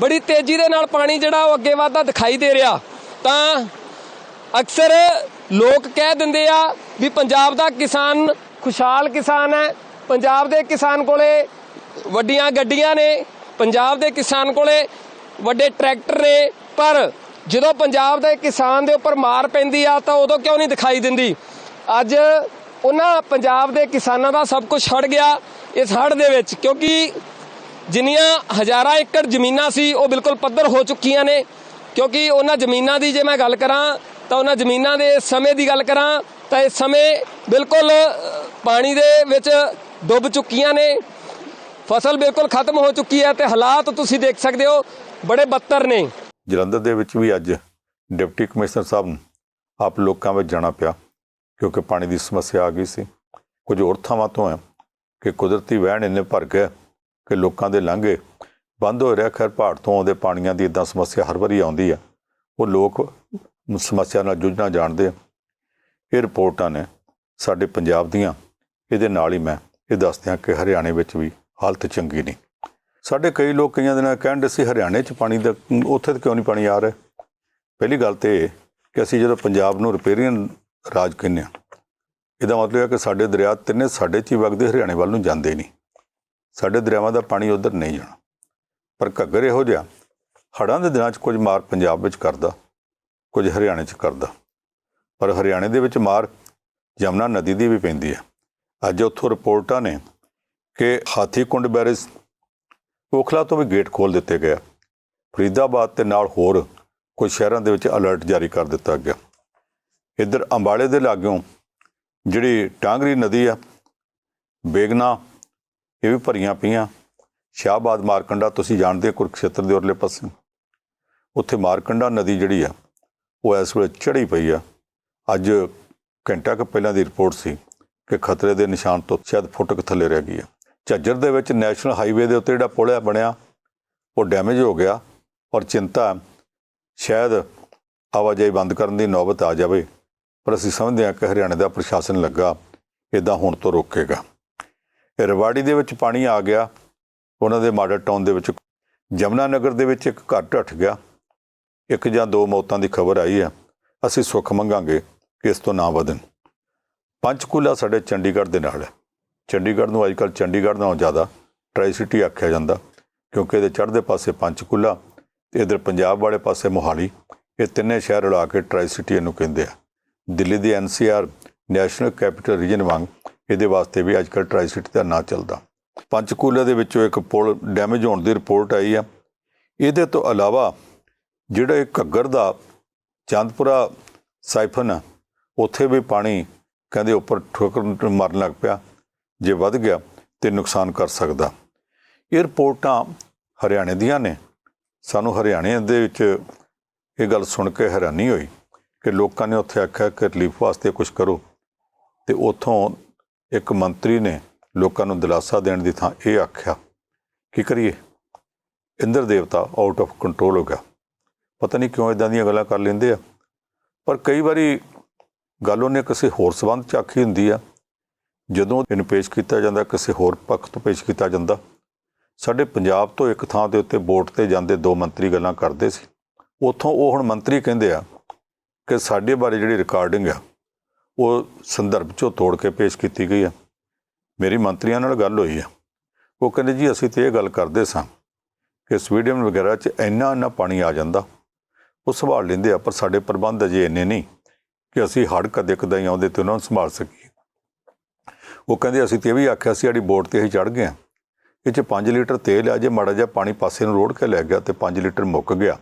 ਬੜੀ ਤੇਜ਼ੀ ਦੇ ਨਾਲ ਪਾਣੀ ਜਿਹੜਾ ਉਹ ਅੱਗੇ ਵਧਦਾ ਦਿਖਾਈ ਦੇ ਰਿਹਾ। ਤਾਂ ਅਕਸਰ ਲੋਕ ਕਹਿ ਦਿੰਦੇ ਆ ਵੀ ਪੰਜਾਬ ਦਾ ਕਿਸਾਨ ਖੁਸ਼ਹਾਲ ਕਿਸਾਨ ਹੈ ਪੰਜਾਬ ਦੇ ਕਿਸਾਨ ਕੋਲੇ ਵੱਡੀਆਂ ਗੱਡੀਆਂ ਨੇ, ਪੰਜਾਬ ਦੇ ਕਿਸਾਨ ਕੋਲੇ ਵੱਡੇ ਟਰੈਕਟਰ ਨੇ, ਪਰ ਜਦੋਂ ਪੰਜਾਬ ਦੇ ਕਿਸਾਨ ਦੇ ਉੱਪਰ ਮਾਰ ਪੈਂਦੀ ਆ, ਤਾਂ ਉਦੋਂ ਕਿਉਂ ਨਹੀਂ ਦਿਖਾਈ ਦਿੰਦੀ? ਅੱਜ ਉਹਨਾਂ ਪੰਜਾਬ ਦੇ ਕਿਸਾਨਾਂ ਦਾ ਸਭ ਕੁਝ ਛੜ ਗਿਆ ਇਸ ਹੜ ਦੇ ਵਿੱਚ, ਕਿਉਂਕਿ ਜਿੰਨੀਆਂ ਹਜ਼ਾਰਾਂ ਏਕੜ ਜ਼ਮੀਨਾਂ ਸੀ, ਉਹ ਬਿਲਕੁਲ ਪੱਧਰ ਹੋ ਚੁੱਕੀਆਂ ਨੇ। ਕਿਉਂਕਿ ਉਹਨਾਂ ਜ਼ਮੀਨਾਂ ਦੀ ਜੇ ਮੈਂ ਗੱਲ ਕਰਾਂ, ਤਾਂ ਉਹਨਾਂ ਜ਼ਮੀਨਾਂ ਦੇ ਸਮੇਂ ਦੀ ਗੱਲ ਕਰਾਂ, ਤਾਂ ਇਸ ਸਮੇਂ ਬਿਲਕੁਲ ਪਾਣੀ ਦੇ ਵਿੱਚ ਡੁੱਬ ਚੁੱਕੀਆਂ ਨੇ। ਫਸਲ ਬਿਲਕੁਲ ਖਤਮ ਹੋ ਚੁੱਕੀ ਹੈ ਤੇ ਹਾਲਾਤ ਤੁਸੀਂ ਦੇਖ ਸਕਦੇ ਹੋ, ਬੜੇ ਬੱਤਰ ਨੇ। ਜਲੰਧਰ ਦੇ ਵਿੱਚ ਵੀ ਅੱਜ ਡਿਪਟੀ ਕਮਿਸ਼ਨਰ ਸਾਹਿਬ ਨੂੰ ਆਪ ਲੋਕਾਂ ਵਿੱਚ ਜਾਣਾ ਪਿਆ, ਕਿਉਂਕਿ ਪਾਣੀ ਦੀ ਸਮੱਸਿਆ ਆ ਗਈ ਸੀ। ਕੁਝ ਹੋਰ ਥਾਵਾਂ ਤੋਂ ਹੈ ਕਿ ਕੁਦਰਤੀ ਵਹਿਣ ਇੰਨੇ ਭਰ ਗਏ ਕਿ ਲੋਕਾਂ ਦੇ ਲਾਂਘੇ ਬੰਦ ਹੋ ਰਿਹਾ। ਖੈਰ, ਪਹਾੜ ਤੋਂ ਆਉਂਦੇ ਪਾਣੀਆਂ ਦੀ ਇਦਾਂ ਸਮੱਸਿਆ ਹਰ ਵਾਰੀ ਆਉਂਦੀ ਹੈ। ਉਹ ਲੋਕ ਸਮੱਸਿਆ ਨਾਲ ਜੂਝਣਾ ਜਾਣਦੇ ਆ। ਇਹ ਰਿਪੋਰਟਾਂ ਨੇ ਸਾਡੇ ਪੰਜਾਬ ਦੀਆਂ, ਇਹਦੇ ਨਾਲ ਹੀ ਮੈਂ ਇਹ ਦੱਸਦੇ ਹਾਂ ਕਿ ਹਰਿਆਣੇ ਵਿੱਚ ਵੀ ਹਾਲਤ ਚੰਗੀ ਨਹੀਂ। ਸਾਡੇ ਕਈ ਲੋਕ ਕਈਆਂ ਦੇ ਨਾਲ ਕਹਿੰਦੇ ਸੀ, ਹਰਿਆਣੇ 'ਚ ਪਾਣੀ ਦਾ, ਉੱਥੇ ਤਾਂ ਕਿਉਂ ਨਹੀਂ ਪਾਣੀ ਆ ਰਿਹਾ? ਪਹਿਲੀ ਗੱਲ ਤੇ ਇਹ ਕਿ ਅਸੀਂ ਜਦੋਂ ਪੰਜਾਬ ਨੂੰ ਰਿਪੇਰੀਅਨ ਰਾਜ ਕਹਿੰਦੇ ਹਾਂ, ਇਹਦਾ ਮਤਲਬ ਹੈ ਕਿ ਸਾਡੇ ਦਰਿਆ ਤਿੰਨੇ ਸਾਡੇ 'ਚ ਹੀ ਵਗਦੇ, ਹਰਿਆਣੇ ਵੱਲ ਨੂੰ ਜਾਂਦੇ ਨਹੀਂ। ਸਾਡੇ ਦਰਿਆਵਾਂ ਦਾ ਪਾਣੀ ਉਧਰ ਨਹੀਂ ਜਾਣਾ। ਪਰ ਘੱਗਰ ਇਹੋ ਜਿਹਾ, ਹੜ੍ਹਾਂ ਦੇ ਦਿਨਾਂ 'ਚ ਕੁਝ ਮਾਰ ਪੰਜਾਬ ਵਿੱਚ ਕਰਦਾ, ਕੁਝ ਹਰਿਆਣੇ 'ਚ ਕਰਦਾ। ਪਰ ਹਰਿਆਣੇ ਦੇ ਵਿੱਚ ਮਾਰ ਯਮਨਾ ਨਦੀ ਦੀ ਵੀ ਪੈਂਦੀ ਹੈ। ਅੱਜ ਉੱਥੋਂ ਰਿਪੋਰਟਾਂ ਨੇ ਕਿ ਹਾਥੀਕੁੰਡ ਬੈਰੇਜ ਓਖਲਾ ਤੋਂ ਵੀ ਗੇਟ ਖੋਲ ਦਿੱਤੇ ਗਏ ਫਰੀਦਾਬਾਦ ਤੇ ਨਾਲ ਹੋਰ ਕੁਝ ਸ਼ਹਿਰਾਂ ਦੇ ਵਿੱਚ ਅਲਰਟ ਜਾਰੀ ਕਰ ਦਿੱਤਾ ਗਿਆ। ਇੱਧਰ ਅੰਬਾਲੇ ਦੇ ਲਾਗਿਓਂ ਜਿਹੜੀ ਟਾਂਗਰੀ ਨਦੀ ਆ, ਬੇਗਨਾ, ਇਹ ਵੀ ਭਰੀਆਂ ਪਈਆਂ। ਸ਼ਾਹਬਾਦ, ਮਾਰਕੰਡਾ, ਤੁਸੀਂ ਜਾਣਦੇ ਹੋ ਕੁਰਕਸ਼ੇਤਰ ਦੇ ਉਰਲੇ ਪਾਸੇ। ਉੱਥੇ ਮਾਰਕੰਡਾ ਨਦੀ ਜਿਹੜੀ ਆ, ਉਹ ਇਸ ਵੇਲੇ ਚੜੀ ਪਈ ਆ। ਅੱਜ ਘੰਟਾ ਕੁ ਪਹਿਲਾਂ ਦੀ ਰਿਪੋਰਟ ਸੀ ਕਿ ਖਤਰੇ ਦੇ ਨਿਸ਼ਾਨ ਤੋਂ ਸ਼ਾਇਦ ਫੁੱਟ ਕੁ ਥੱਲੇ ਰਹਿ ਗਈ ਹੈ। ਝੱਜਰ ਦੇ ਵਿੱਚ ਨੈਸ਼ਨਲ ਹਾਈਵੇ ਦੇ ਉੱਤੇ ਜਿਹੜਾ ਪੁਲ ਆ ਬਣਿਆ, ਉਹ ਡੈਮੇਜ ਹੋ ਗਿਆ ਔਰ ਚਿੰਤਾ ਸ਼ਾਇਦ ਆਵਾਜਾਈ ਬੰਦ ਕਰਨ ਦੀ ਨੌਬਤ ਆ ਜਾਵੇ, ਪਰ ਅਸੀਂ ਸਮਝਦੇ ਹਾਂ ਕਿ ਹਰਿਆਣੇ ਦਾ ਪ੍ਰਸ਼ਾਸਨ ਲੱਗਾ ਇਦਾਂ ਹੁਣ ਤੋਂ ਰੋਕੇਗਾ। ਰਵਾੜੀ ਦੇ ਵਿੱਚ ਪਾਣੀ ਆ ਗਿਆ, ਉਹਨਾਂ ਦੇ ਮਾਡਲ ਟਾਊਨ ਦੇ ਵਿੱਚ ਜਮਨਾ ਨਗਰ ਦੇ ਵਿੱਚ ਇੱਕ ਘਰ ਢੱਠ ਗਿਆ। ਇੱਕ ਜਾਂ ਦੋ ਮੌਤਾਂ ਦੀ ਖਬਰ ਆਈ ਹੈ। ਅਸੀਂ ਸੁੱਖ ਮੰਗਾਂਗੇ ਕਿ ਇਸ ਤੋਂ ਨਾ ਵਧਣ। ਪੰਚਕੂਲਾ ਸਾਡੇ ਚੰਡੀਗੜ੍ਹ ਦੇ ਨਾਲ ਹੈ। ਚੰਡੀਗੜ੍ਹ ਨੂੰ ਅੱਜਕੱਲ ਚੰਡੀਗੜ੍ਹ ਨਾਲੋਂ ਜ਼ਿਆਦਾ ਟਰਾਈ ਸਿਟੀ ਆਖਿਆ ਜਾਂਦਾ, ਕਿਉਂਕਿ ਇਹਦੇ ਚੜ੍ਹਦੇ ਪਾਸੇ ਪੰਚਕੂਲਾ ਤੇ ਇਧਰ ਪੰਜਾਬ ਵਾਲੇ ਪਾਸੇ ਮੋਹਾਲੀ, ਇਹ ਤਿੰਨੇ ਸ਼ਹਿਰ ਰਲਾ ਕੇ ਟਰਾਈ ਸਿਟੀ ਇਹਨੂੰ ਕਹਿੰਦੇ ਆ। ਦਿੱਲੀ ਦੀ ਐਨਸੀਆਰ ਨੈਸ਼ਨਲ ਕੈਪੀਟਲ ਰੀਜਨ ਵਾਂਗ ਇਹਦੇ ਵਾਸਤੇ ਵੀ ਅੱਜਕੱਲ ਟਰਾਈ ਸਿਟੀ ਦਾ ਨਾਂ ਚੱਲਦਾ। ਪੰਚਕੂਲਾ ਦੇ ਵਿੱਚੋਂ ਇੱਕ ਪੁਲ ਡੈਮੇਜ ਹੋਣ ਦੀ ਰਿਪੋਰਟ ਆਈ ਆ। ਇਹਦੇ ਤੋਂ ਇਲਾਵਾ ਜਿਹੜਾ ਇਹ ਘੱਗਰ ਦਾ ਚੰਦਪੁਰਾ ਸਾਈਫਨ ਆ, ਉੱਥੇ ਵੀ ਪਾਣੀ ਕਹਿੰਦੇ ਉੱਪਰ ਠੋਕਰ ਮਾਰਨ ਲੱਗ ਪਿਆ, ਜੇ ਵੱਧ ਗਿਆ ਤੇ ਨੁਕਸਾਨ ਕਰ ਸਕਦਾ। ਇਹ ਰਿਪੋਰਟਾਂ ਹਰਿਆਣੇ ਦੀਆਂ ਨੇ। ਸਾਨੂੰ ਹਰਿਆਣੇ ਦੇ ਵਿੱਚ ਇਹ ਗੱਲ ਸੁਣ ਕੇ ਹੈਰਾਨੀ ਹੋਈ ਕਿ ਲੋਕਾਂ ਨੇ ਉੱਥੇ ਆਖਿਆ ਕਿ ਰਿਲੀਫ ਵਾਸਤੇ ਕੁਝ ਕਰੋ। ਤੇ ਉੱਥੋਂ ਇੱਕ ਮੰਤਰੀ ਨੇ ਲੋਕਾਂ ਨੂੰ ਦਿਲਾਸਾ ਦੇਣ ਦੀ ਥਾਂ ਇਹ ਆਖਿਆ ਕੀ ਕਰੀਏ। ਇੰਦਰ ਦੇਵਤਾ ਆਊਟ ਆਫ ਕੰਟਰੋਲ ਹੋ ਗਿਆ। ਪਤਾ ਨਹੀਂ ਕਿਉਂ ਇਦਾਂ ਦੀਆਂ ਗੱਲਾਂ ਕਰ ਲੈਂਦੇ ਆ। ਪਰ ਕਈ ਵਾਰੀ ਗੱਲ ਉਹਨੇ ਕਿਸੇ ਹੋਰ ਸਬੰਧ ਚ ਆਖੀ ਹੁੰਦੀ ਆ। ਜਦੋਂ ਇਹਨੂੰ ਪੇਸ਼ ਕੀਤਾ ਜਾਂਦਾ, ਕਿਸੇ ਹੋਰ ਪੱਖ ਤੋਂ ਪੇਸ਼ ਕੀਤਾ ਜਾਂਦਾ, ਸਾਡੇ ਪੰਜਾਬ ਤੋਂ ਇੱਕ ਥਾਂ ਦੇ ਉੱਤੇ ਵੋਟ ਤੇ ਜਾਂਦੇ ਦੋ ਮੰਤਰੀ ਗੱਲਾਂ ਕਰਦੇ ਸੀ। ਉੱਥੋਂ ਉਹ ਹੁਣ ਮੰਤਰੀ ਕਹਿੰਦੇ ਆ ਕਿ ਸਾਡੇ ਬਾਰੇ ਜਿਹੜੀ ਰਿਕਾਰਡਿੰਗ ਆ, ਉਹ ਸੰਦਰਭ ਚੋਂ ਤੋੜ ਕੇ ਪੇਸ਼ ਕੀਤੀ ਗਈ ਆ। ਮੇਰੀ ਮੰਤਰੀਆਂ ਨਾਲ ਗੱਲ ਹੋਈ ਆ। ਉਹ ਕਹਿੰਦੇ, ਜੀ, ਅਸੀਂ ਤੇ ਇਹ ਗੱਲ ਕਰਦੇ ਸਾਂ ਕਿ ਸਵੀਡਨ ਵਗੈਰਾ 'ਚ ਇੰਨਾ ਇੰਨਾ ਪਾਣੀ ਆ ਜਾਂਦਾ। ਉਹ ਸੰਭਾਲ ਲੈਂਦੇ ਆ, ਪਰ ਸਾਡੇ ਪ੍ਰਬੰਧ ਅਜੇ ਇੰਨੇ ਨਹੀਂ। ਕਿ ਅਸੀਂ ਹੜ੍ਹ ਕਦੇ ਕਦਾਈ ਆਉਂਦੇ ਤੇ ਉਹਨਾਂ ਨੂੰ ਸੰਭਾਲ ਸਕੀਏ। ਉਹ ਕਹਿੰਦੇ, ਅਸੀਂ ਤੇ ਇਹ ਵੀ ਆਖਿਆ ਸੀ, ਸਾਡੀ ਬੋਟ ਤੇ ਅਸੀਂ ਚੜ ਗਏ ਆ ਇਹ 'ਚ 5 ਲੀਟਰ ਤੇਲ ਆ, ਜੇ ਮਾੜਾ ਜਿਹਾ ਪਾਣੀ ਪਾਸੇ ਨੂੰ ਰੋੜ ਕੇ ਲੈ ਗਿਆ ਤੇ 5 ਲੀਟਰ ਮੁੱਕ ਗਿਆ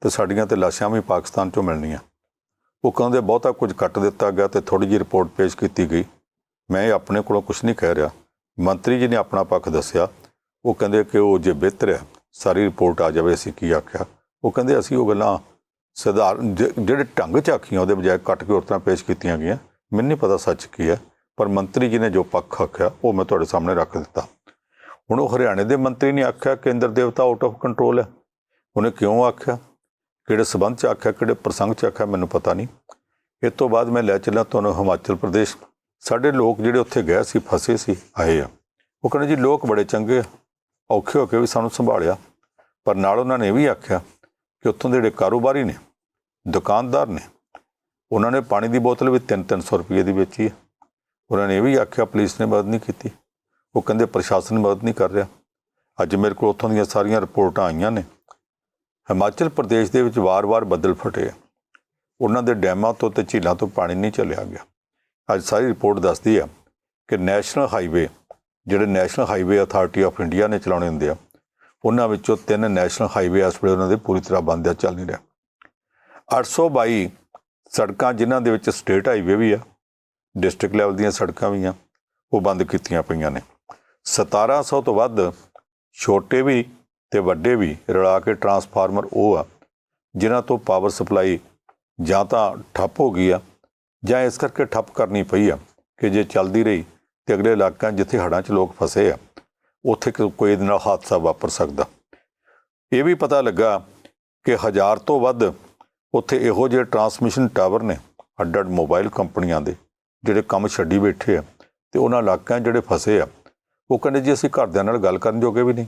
ਤੇ ਸਾਡੀਆਂ ਤੇ ਲਾਸ਼ਾਂ ਵੀ ਪਾਕਿਸਤਾਨ ਚੋਂ ਮਿਲਣੀਆਂ। ਉਹ ਕਹਿੰਦੇ, ਬਹੁਤਾ ਕੁਝ ਕੱਟ ਦਿੱਤਾ ਗਿਆ ਤੇ ਥੋੜੀ ਜਿਹੀ ਰਿਪੋਰਟ ਪੇਸ਼ ਕੀਤੀ ਗਈ। ਮੈਂ ਇਹ ਆਪਣੇ ਕੋਲੋਂ ਕੁਝ ਨਹੀਂ ਕਹਿ ਰਿਹਾ। ਮੰਤਰੀ ਜੀ ਨੇ ਆਪਣਾ ਪੱਖ ਦੱਸਿਆ। ਉਹ ਕਹਿੰਦੇ ਕਿ ਉਹ ਜੇ ਬਿਹਤਰ ਹੈ, ਸਾਰੀ ਰਿਪੋਰਟ ਆ ਜਾਵੇ, ਅਸੀਂ ਕੀ ਆਖਿਆ। ਉਹ ਕਹਿੰਦੇ, ਅਸੀਂ ਉਹ ਗੱਲਾਂ ਸਧਾਰਨ ਜਿਹੜੇ ਢੰਗ ਚ ਆਖੀਆਂ ਉਹਦੇ ਬਜਾਏ ਕੱਟ ਕੇ ਔਰਤਾਂ ਪੇਸ਼ ਕੀਤੀਆਂ ਗਈਆਂ ਮੈਨੂੰ ਨਹੀਂ ਪਤਾ ਸੱਚ ਕੀ ਹੈ ਪਰ ਮੰਤਰੀ ਜੀ ਨੇ ਜੋ ਪੱਖ ਆਖਿਆ ਉਹ ਮੈਂ ਤੁਹਾਡੇ ਸਾਹਮਣੇ ਰੱਖ ਦਿੱਤਾ। ਹੁਣ ਉਹ ਹਰਿਆਣੇ ਦੇ ਮੰਤਰੀ ਨੇ ਆਖਿਆ ਕੇਂਦਰ ਦੇਵਤਾ ਆਊਟ ਆਫ ਕੰਟਰੋਲ ਹੈ। ਉਹਨੇ ਕਿਉਂ ਆਖਿਆ? ਕਿਹੜੇ ਸਬੰਧ ਚ ਆਖਿਆ ਕਿਹੜੇ ਪ੍ਰਸੰਗ ਚ ਆਖਿਆ ਮੈਨੂੰ ਪਤਾ ਨਹੀਂ ਇਸ ਤੋਂ ਬਾਅਦ ਮੈਂ ਲੈ ਚੱਲਾਂ ਤੁਹਾਨੂੰ ਹਿਮਾਚਲ ਪ੍ਰਦੇਸ਼। ਸਾਡੇ ਲੋਕ ਜਿਹੜੇ ਉੱਥੇ ਗਏ ਸੀ ਫਸੇ ਸੀ ਆਏ ਆ। ਉਹ ਕਹਿੰਦੇ ਜੀ ਲੋਕ ਬੜੇ ਚੰਗੇ ਆ, ਔਖੇ ਹੋ ਕੇ ਵੀ ਸਾਨੂੰ ਸੰਭਾਲਿਆ। ਪਰ ਨਾਲ ਉਹਨਾਂ ਨੇ ਇਹ ਵੀ ਆਖਿਆ ਕਿ ਉੱਥੋਂ ਦੇ ਜਿਹੜੇ ਕਾਰੋਬਾਰੀ ਨੇ, ਦੁਕਾਨਦਾਰ ਨੇ, ਉਹਨਾਂ ਨੇ ਪਾਣੀ ਦੀ ਬੋਤਲ ਵੀ 3-300 ਰੁਪਏ ਦੀ ਵੇਚੀ ਹੈ ਉਹਨਾਂ ਨੇ ਇਹ ਵੀ ਆਖਿਆ, ਪੁਲਿਸ ਨੇ ਮਦਦ ਨਹੀਂ ਕੀਤੀ। ਉਹ ਕਹਿੰਦੇ, ਪ੍ਰਸ਼ਾਸਨ ਮਦਦ ਨਹੀਂ ਕਰ ਰਿਹਾ। ਅੱਜ ਮੇਰੇ ਕੋਲ ਉੱਥੋਂ ਦੀਆਂ ਸਾਰੀਆਂ ਰਿਪੋਰਟਾਂ ਆਈਆਂ ਨੇ। ਹਿਮਾਚਲ ਪ੍ਰਦੇਸ਼ ਦੇ ਵਿੱਚ ਵਾਰ-ਵਾਰ ਬੱਦਲ ਫਟੇ ਆ। ਉਹਨਾਂ ਦੇ ਡੈਮਾਂ ਤੋਂ ਤੇ ਝੀਲਾਂ ਤੋਂ ਪਾਣੀ ਨਹੀਂ ਚੱਲਿਆ ਗਿਆ। ਅੱਜ ਸਾਰੀ ਰਿਪੋਰਟ ਦੱਸਦੀ ਆ ਕਿ ਨੈਸ਼ਨਲ ਹਾਈਵੇ, ਜਿਹੜੇ national highway authority of India ਨੇ ਚਲਾਉਣੇ ਹੁੰਦੇ ਆ ਉਹਨਾਂ ਵਿੱਚੋਂ ਤਿੰਨ ਨੈਸ਼ਨਲ ਹਾਈਵੇ ਇਸ ਵੇਲੇ ਉਹਨਾਂ ਦੇ ਪੂਰੀ ਤਰ੍ਹਾਂ ਬੰਦ ਆ, ਚੱਲ ਨਹੀਂ ਰਿਹਾ। 822 ਸੜਕਾਂ ਜਿਨ੍ਹਾਂ ਦੇ ਵਿੱਚ ਸਟੇਟ ਹਾਈਵੇ ਵੀ ਆ, ਡਿਸਟ੍ਰਿਕਟ ਲੈਵਲ ਦੀਆਂ ਸੜਕਾਂ ਵੀ ਆ, ਉਹ ਬੰਦ ਕੀਤੀਆਂ ਪਈਆਂ ਨੇ। 1700 ਤੋਂ ਵੱਧ ਛੋਟੇ ਵੀ ਤੇ ਵੱਡੇ ਵੀ ਰਲਾ ਕੇ ਟਰਾਂਸਫਾਰਮਰ ਉਹ ਆ, ਜਿਨ੍ਹਾਂ ਤੋਂ ਪਾਵਰ ਸਪਲਾਈ ਜਾਂ ਤਾਂ ਠੱਪ ਹੋ ਗਈ ਆ, ਜਾਂ ਇਸ ਕਰਕੇ ਠੱਪ ਕਰਨੀ ਪਈ ਆ ਕਿ ਜੇ ਚੱਲਦੀ ਰਹੀ ਤੇ ਅਗਲੇ ਇਲਾਕਿਆਂ ਜਿੱਥੇ ਹੜ੍ਹਾਂ 'ਚ ਲੋਕ ਫਸੇ ਆ ਉੱਥੇ ਕੋਈ ਦੇ ਨਾਲ ਹਾਦਸਾ ਵਾਪਰ ਸਕਦਾ। ਇਹ ਵੀ ਪਤਾ ਲੱਗਾ ਕਿ ਹਜ਼ਾਰ ਤੋਂ ਵੱਧ ਉੱਥੇ ਇਹੋ ਜਿਹੇ ਟਰਾਂਸਮਿਸ਼ਨ ਟਾਵਰ ਨੇ ਅੱਡ ਅੱਡ ਮੋਬਾਈਲ ਕੰਪਨੀਆਂ ਦੇ, ਜਿਹੜੇ ਕੰਮ ਛੱਡੀ ਬੈਠੇ ਆ ਤੇ ਉਹਨਾਂ ਇਲਾਕਿਆਂ ਜਿਹੜੇ ਫਸੇ ਆ, ਉਹ ਕਹਿੰਦੇ ਜੀ ਅਸੀਂ ਘਰਦਿਆਂ ਨਾਲ ਗੱਲ ਕਰਨ ਜੋਗੇ ਵੀ ਨਹੀਂ।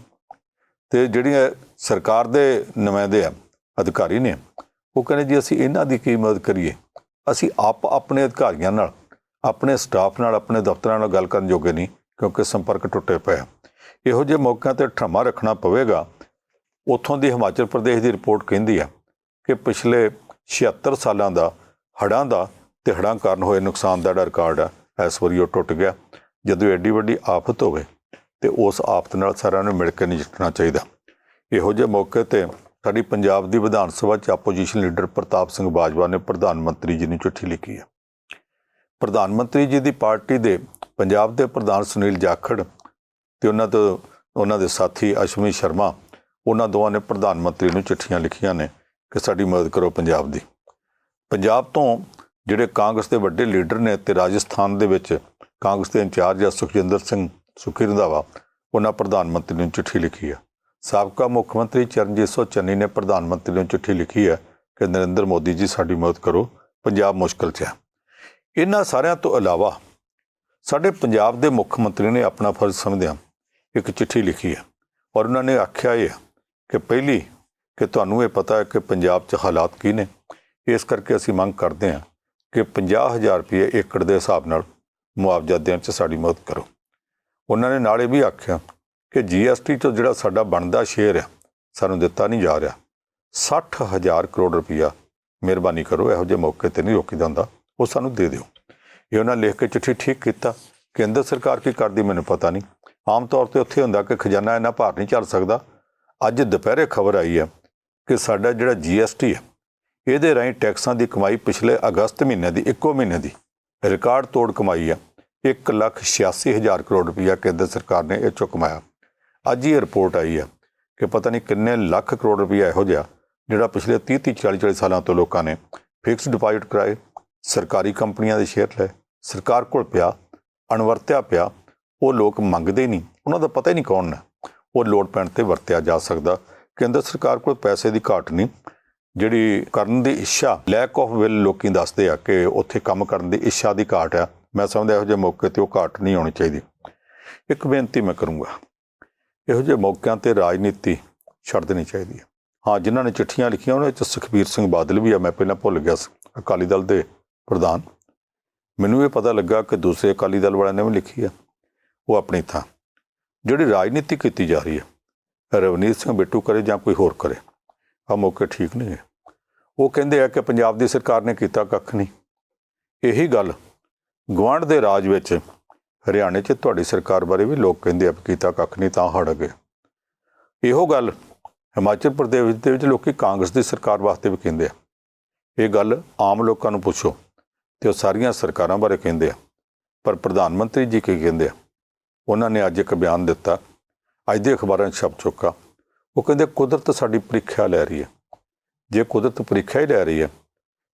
ਤੇ ਜਿਹੜੀਆਂ ਸਰਕਾਰ ਦੇ ਨੁਮਾਇੰਦੇ ਆ, ਅਧਿਕਾਰੀ ਨੇ, ਉਹ ਕਹਿੰਦੇ ਜੀ ਅਸੀਂ ਇਹਨਾਂ ਦੀ ਕੀ ਮਦਦ ਕਰੀਏ? ਅਸੀਂ ਆਪ ਆਪਣੇ ਅਧਿਕਾਰੀਆਂ ਨਾਲ, ਆਪਣੇ ਸਟਾਫ ਨਾਲ, ਆਪਣੇ ਦਫ਼ਤਰਾਂ ਨਾਲ ਗੱਲ ਕਰਨ ਜੋਗੇ ਨਹੀਂ। ਕਿਉਂਕਿ ਸੰਪਰਕ ਟੁੱਟੇ ਪਏ ਇਹੋ ਜਿਹੇ ਮੌਕਿਆਂ ਤੇ ਠਰਮਾ ਰੱਖਣਾ ਪਵੇਗਾ, ਉੱਥੋਂ ਦੀ ਹਿਮਾਚਲ ਪ੍ਰਦੇਸ਼ ਦੀ ਰਿਪੋਰਟ ਕਹਿੰਦੀ ਆ ਕਿ ਪਿਛਲੇ 76 ਸਾਲਾਂ ਦਾ ਹੜ੍ਹਾਂ ਦਾ ਤੇ ਹੜ੍ਹਾਂ ਕਾਰਨ ਹੋਏ ਨੁਕਸਾਨ ਦਾ ਜਿਹੜਾ ਰਿਕਾਰਡ ਆ ਇਸ ਵਾਰੀ ਉਹ ਟੁੱਟ ਗਿਆ। ਜਦੋਂ ਐਡੀ ਵੱਡੀ ਆਫਤ ਹੋਵੇ ਤੇ ਉਸ ਆਫਤ ਨਾਲ ਸਾਰਿਆਂ ਨੂੰ ਮਿਲ ਕੇ ਨਜਿੱਠਣਾ ਚਾਹੀਦਾ। ਇਹੋ ਜਿਹੇ ਮੌਕੇ ਤੇ ਸਾਡੀ ਪੰਜਾਬ ਦੀ ਵਿਧਾਨ ਸਭਾ ਚ ਆਪੋਜੀਸ਼ਨ ਲੀਡਰ ਪ੍ਰਤਾਪ ਸਿੰਘ ਬਾਜਵਾ ਨੇ ਪ੍ਰਧਾਨ ਮੰਤਰੀ ਜੀ ਨੂੰ ਚਿੱਠੀ ਲਿਖੀ ਹੈ ਪ੍ਰਧਾਨ ਮੰਤਰੀ ਜੀ ਦੀ ਪਾਰਟੀ ਦੇ ਪੰਜਾਬ ਦੇ ਪ੍ਰਧਾਨ ਸੁਨੀਲ ਜਾਖੜ ਤੇ ਉਹਨਾਂ ਤੋਂ, ਉਹਨਾਂ ਦੇ ਸਾਥੀ ਅਸ਼ਵਨੀ ਸ਼ਰਮਾ, ਉਹਨਾਂ ਦੋਵਾਂ ਨੇ ਪ੍ਰਧਾਨ ਮੰਤਰੀ ਨੂੰ ਚਿੱਠੀਆਂ ਲਿਖੀਆਂ ਨੇ ਕਿ ਸਾਡੀ ਮਦਦ ਕਰੋ ਪੰਜਾਬ ਦੀ। ਪੰਜਾਬ ਤੋਂ ਜਿਹੜੇ ਕਾਂਗਰਸ ਦੇ ਵੱਡੇ ਲੀਡਰ ਨੇ ਤੇ ਰਾਜਸਥਾਨ ਦੇ ਵਿੱਚ ਕਾਂਗਰਸ ਦੇ ਇੰਚਾਰਜ ਆ ਸੁਖਜਿੰਦਰ ਸਿੰਘ ਸੁਖੀ ਰੰਧਾਵਾ, ਉਹਨਾਂ ਪ੍ਰਧਾਨ ਮੰਤਰੀ ਨੂੰ ਚਿੱਠੀ ਲਿਖੀ ਹੈ। ਸਾਬਕਾ ਮੁੱਖ ਮੰਤਰੀ ਚਰਨਜੀਤ ਸਿੰਘ ਚੰਨੀ ਨੇ ਪ੍ਰਧਾਨ ਮੰਤਰੀ ਨੂੰ ਚਿੱਠੀ ਲਿਖੀ ਹੈ ਕਿ ਨਰਿੰਦਰ ਮੋਦੀ ਜੀ ਸਾਡੀ ਮਦਦ ਕਰੋ, ਪੰਜਾਬ ਮੁਸ਼ਕਲ 'ਚ ਹੈ। ਇਹਨਾਂ ਸਾਰਿਆਂ ਤੋਂ ਇਲਾਵਾ ਸਾਡੇ ਪੰਜਾਬ ਦੇ ਮੁੱਖ ਮੰਤਰੀ ਨੇ ਆਪਣਾ ਫਰਜ਼ ਸਮਝਦਿਆਂ ਇੱਕ ਚਿੱਠੀ ਲਿਖੀ ਹੈ ਔਰ ਉਹਨਾਂ ਨੇ ਆਖਿਆ ਇਹ ਹੈ ਕਿ ਪਹਿਲੀ ਕਿ ਤੁਹਾਨੂੰ ਇਹ ਪਤਾ ਹੈ ਕਿ ਪੰਜਾਬ 'ਚ ਹਾਲਾਤ ਕੀ ਨੇ। ਇਸ ਕਰਕੇ ਅਸੀਂ ਮੰਗ ਕਰਦੇ ਹਾਂ ਕਿ 50000 ਰੁਪਏ ਏਕੜ ਦੇ ਹਿਸਾਬ ਨਾਲ ਮੁਆਵਜ਼ਾ ਦੇਣ 'ਚ ਸਾਡੀ ਮਦਦ ਕਰੋ। ਉਹਨਾਂ ਨੇ ਨਾਲੇ ਵੀ ਆਖਿਆ ਕਿ ਜੀਐਸਟੀ ਤੋਂ ਜਿਹੜਾ ਸਾਡਾ ਬਣਦਾ ਸ਼ੇਅਰ ਹੈ, ਸਾਨੂੰ ਦਿੱਤਾ ਨਹੀਂ ਜਾ ਰਿਹਾ। 60000 ਕਰੋੜ ਰੁਪਇਆ ਮਿਹਰਬਾਨੀ ਕਰੋ, ਇਹੋ ਜਿਹੇ ਮੌਕੇ ਤੇ ਨਹੀਂ ਰੋਕੀ ਜਾਂਦਾ, ਉਹ ਸਾਨੂੰ ਦੇ ਦਿਓ। ਇਹ ਉਹਨਾਂ ਲਿਖ ਕੇ ਚਿੱਠੀ ਠੀਕ ਕੀਤਾ ਕੇਂਦਰ ਸਰਕਾਰ ਕੀ ਕਰਦੀ ਮੈਨੂੰ ਪਤਾ ਨਹੀਂ। ਆਮ ਤੌਰ ਤੇ ਉੱਥੇ ਹੁੰਦਾ ਕਿ ਖਜ਼ਾਨਾ ਇੰਨਾ ਭਾਰ ਨਹੀਂ ਚੱਲ ਸਕਦਾ। ਅੱਜ ਦੁਪਹਿਰੇ ਖਬਰ ਆਈ ਹੈ ਕਿ ਸਾਡਾ ਜਿਹੜਾ ਜੀਐਸਟੀ ਹੈ, ਇਹਦੇ ਰਾਹੀਂ ਟੈਕਸਾਂ ਦੀ ਕਮਾਈ ਪਿਛਲੇ ਅਗਸਤ ਮਹੀਨੇ ਦੀ, ਇੱਕੋ ਮਹੀਨੇ ਦੀ ਰਿਕਾਰਡ ਤੋੜ ਕਮਾਈ ਆ 1 ਲੱਖ 86 ਹਜ਼ਾਰ ਕਰੋੜ ਰੁਪਇਆ ਕੇਂਦਰ ਸਰਕਾਰ ਨੇ ਇਹ ਚੋਂ ਕਮਾਇਆ। ਅੱਜ ਹੀ ਰਿਪੋਰਟ ਆਈ ਆ ਕਿ ਪਤਾ ਨਹੀਂ ਕਿੰਨੇ ਲੱਖ ਕਰੋੜ ਰੁਪਇਆ ਇਹੋ ਜਿਹਾ ਜਿਹੜਾ ਪਿਛਲੇ 30 30 40 40 ਸਾਲਾਂ ਤੋਂ ਲੋਕਾਂ ਨੇ ਫਿਕਸਡ ਡਿਪੋਜ਼ਿਟ ਕਰਾਏ ਸਰਕਾਰੀ ਕੰਪਨੀਆਂ ਦੇ ਸ਼ੇਅਰ ਲਏ, ਸਰਕਾਰ ਕੋਲ ਪਿਆ, ਅਣਵਰਤਿਆ ਪਿਆ, ਉਹ ਲੋਕ ਮੰਗਦੇ ਨਹੀਂ, ਉਹਨਾਂ ਦਾ ਪਤਾ ਹੀ ਨਹੀਂ ਕੌਣ ਨੇ ਉਹ ਲੋੜ ਪੈਣ ਤੇ ਵਰਤਿਆ ਜਾ ਸਕਦਾ। ਕੇਂਦਰ ਸਰਕਾਰ ਕੋਲ ਪੈਸੇ ਦੀ ਘਾਟ ਨਹੀਂ। ਜਿਹੜੀ ਕਰਨ ਦੀ ਇੱਛਾ ਲੈਕ ਆਫ ਵਿਲ ਲੋਕੀ ਦੱਸਦੇ ਆ ਕਿ ਉੱਥੇ ਕੰਮ ਕਰਨ ਦੀ ਇੱਛਾ ਦੀ ਘਾਟ ਆ। ਮੈਂ ਸਮਝਦਾ ਇਹੋ ਜਿਹੇ ਮੌਕੇ ਤੇ ਉਹ ਘਾਟ ਨਹੀਂ ਹੋਣੀ ਚਾਹੀਦੀ। ਇੱਕ ਬੇਨਤੀ ਮੈਂ ਕਰੂੰਗਾ। ਇਹੋ ਜਿਹੇ ਮੌਕਿਆਂ ਤੇ ਰਾਜਨੀਤੀ ਛੱਡ ਦੇਣੀ ਚਾਹੀਦੀ ਹੈ। ਹਾਂ, ਜਿਨ੍ਹਾਂ ਨੇ ਚਿੱਠੀਆਂ ਲਿਖੀਆਂ, ਉਹਨਾਂ ਵਿੱਚ ਸੁਖਬੀਰ ਸਿੰਘ ਬਾਦਲ ਵੀ ਆ, ਮੈਂ ਪਹਿਲਾਂ ਭੁੱਲ ਗਿਆ ਸੀ। ਅਕਾਲੀ ਦਲ ਦੇ ਪ੍ਰਧਾਨ, ਮੈਨੂੰ ਇਹ ਪਤਾ ਲੱਗਾ ਕਿ ਦੂਸਰੇ ਅਕਾਲੀ ਦਲ ਵਾਲਿਆਂ ਨੇ ਵੀ ਲਿਖੀ ਆ। ਉਹ ਆਪਣੀ ਥਾਂ, ਜਿਹੜੀ ਰਾਜਨੀਤੀ ਕੀਤੀ ਜਾ ਰਹੀ ਹੈ ਰਵਨੀਤ ਸਿੰਘ ਬਿੱਟੂ ਕਰੇ ਜਾਂ ਕੋਈ ਹੋਰ ਕਰੇ, ਆ ਮੌਕੇ ਠੀਕ ਨਹੀਂ ਹੈ। ਉਹ ਕਹਿੰਦੇ ਆ ਕਿ ਪੰਜਾਬ ਦੀ ਸਰਕਾਰ ਨੇ ਕੀਤਾ ਕੱਖ ਨਹੀਂ। ਇਹੀ ਗੱਲ ਗੁਆਂਢ ਦੇ ਰਾਜ ਵਿੱਚ, ਹਰਿਆਣੇ 'ਚ ਤੁਹਾਡੀ ਸਰਕਾਰ ਬਾਰੇ ਵੀ ਲੋਕ ਕਹਿੰਦੇ ਆ ਵੀ ਕੀਤਾ ਕੱਖ ਨਹੀਂ, ਤਾਂ ਹੜ ਗਏ। ਇਹੋ ਗੱਲ ਹਿਮਾਚਲ ਪ੍ਰਦੇਸ਼ ਦੇ ਵਿੱਚ ਲੋਕੀ ਕਾਂਗਰਸ ਦੀ ਸਰਕਾਰ ਵਾਸਤੇ ਵੀ ਕਹਿੰਦੇ ਆ। ਇਹ ਗੱਲ ਆਮ ਲੋਕਾਂ ਨੂੰ ਪੁੱਛੋ। ਤੇ ਉਹ ਸਾਰੀਆਂ ਸਰਕਾਰਾਂ ਬਾਰੇ ਕਹਿੰਦੇ ਆ। ਪਰ ਪ੍ਰਧਾਨ ਮੰਤਰੀ ਜੀ ਕੀ ਕਹਿੰਦੇ ਆ? ਉਹਨਾਂ ਨੇ ਅੱਜ ਇੱਕ ਬਿਆਨ ਦਿੱਤਾ। ਅੱਜ ਦੇ ਅਖਬਾਰਾਂ 'ਚ ਛਪ ਚੁੱਕਾ। ਉਹ ਕਹਿੰਦੇ, ਕੁਦਰਤ ਸਾਡੀ ਪ੍ਰੀਖਿਆ ਲੈ ਰਹੀ ਹੈ। ਜੇ ਕੁਦਰਤ ਪ੍ਰੀਖਿਆ ਹੀ ਲੈ ਰਹੀ ਹੈ,